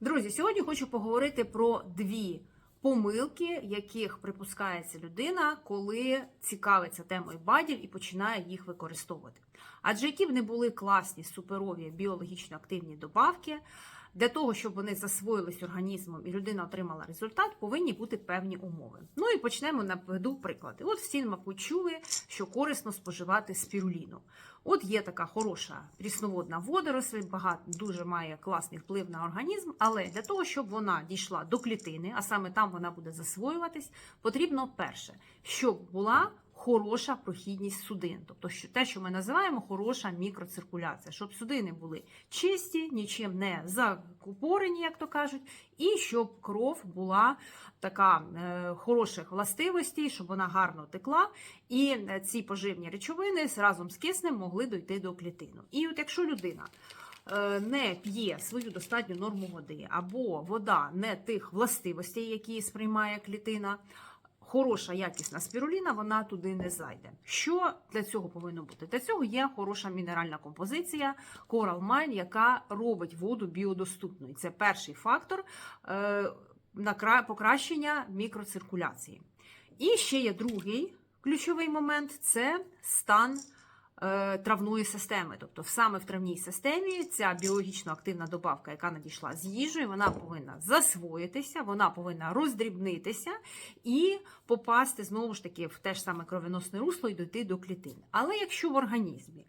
Друзі, сьогодні хочу поговорити про дві помилки, яких припускається людина, коли цікавиться темою бадів і починає їх використовувати. Адже які б не були класні, суперові біологічно активні добавки, для того, щоб вони засвоїлись організмом і людина отримала результат, повинні бути певні умови. Ну і почнемо наведу приклади. От всі, мабуть, чули, що корисно споживати спіруліну. От є така хороша прісноводна водоросль, багато дуже має класний вплив на організм, але для того, щоб вона дійшла до клітини, а саме там вона буде засвоюватись, потрібно перше, щоб була хороша прохідність судин, тобто те, що ми називаємо хороша мікроциркуляція, щоб судини були чисті, нічим не закупорені, як то кажуть, і щоб кров була така е, хороших властивостей, щоб вона гарно текла, і е, ці поживні речовини разом з киснем могли дойти до клітину. І от якщо людина е, не п'є свою достатню норму води, або вода не тих властивостей, які сприймає клітина. Хороша якісна спіруліна, вона туди не зайде. Що для цього повинно бути? Для цього є хороша мінеральна композиція Coral Mine, яка робить воду біодоступною. Це перший фактор е, покращення мікроциркуляції. І ще є другий ключовий момент це стан травної системи. Тобто, саме в травній системі ця біологічно активна добавка, яка надійшла з їжею, вона повинна засвоїтися, вона повинна роздрібнитися і попасти знову ж таки в те ж саме кровоносне русло і дойти до клітин. Але якщо в організмі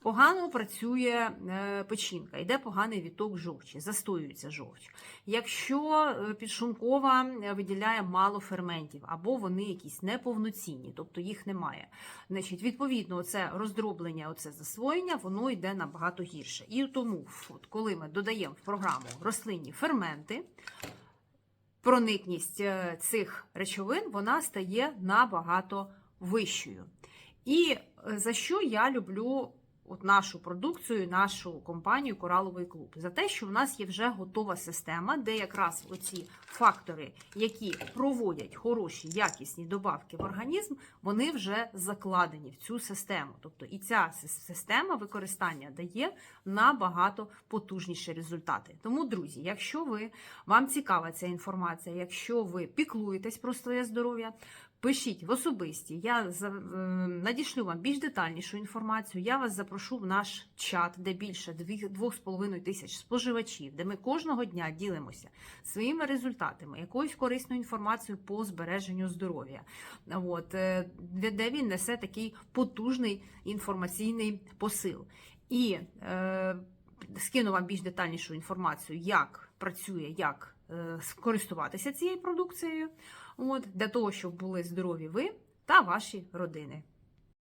погано працює е, печінка, йде поганий відток жовчі, застоюється жовч. Якщо е, підшлункова е, виділяє мало ферментів, або вони якісь неповноцінні, тобто їх немає. Значить, відповідно, це роздроблення, оце засвоєння, воно йде набагато гірше. І тому, от, коли ми додаємо в програму рослинні ферменти, проникність цих речовин вона стає набагато вищою. І за що я люблю от нашу продукцію, нашу компанію Кораловий клуб? За те, що в нас є вже готова система, де якраз оці фактори, які проводять хороші якісні добавки в організм, вони вже закладені в цю систему. Тобто і ця система використання дає набагато потужніші результати. Тому, друзі, якщо ви вам цікава ця інформація, якщо ви піклуєтесь про своє здоров'я, пишіть в особисті. Я надішлю вам більш детальнішу інформацію. Я вас запрошу в наш чат, де більше дві- двох з половиною тисяч споживачів, де ми кожного дня ділимося своїми результатами, якоюсь корисною інформацією по збереженню здоров'я. От, е, де, він несе такий потужний інформаційний посил. І е, скину вам більш детальнішу інформацію, як працює, як користуватися цією продукцією, от, для того, щоб були здорові ви та ваші родини.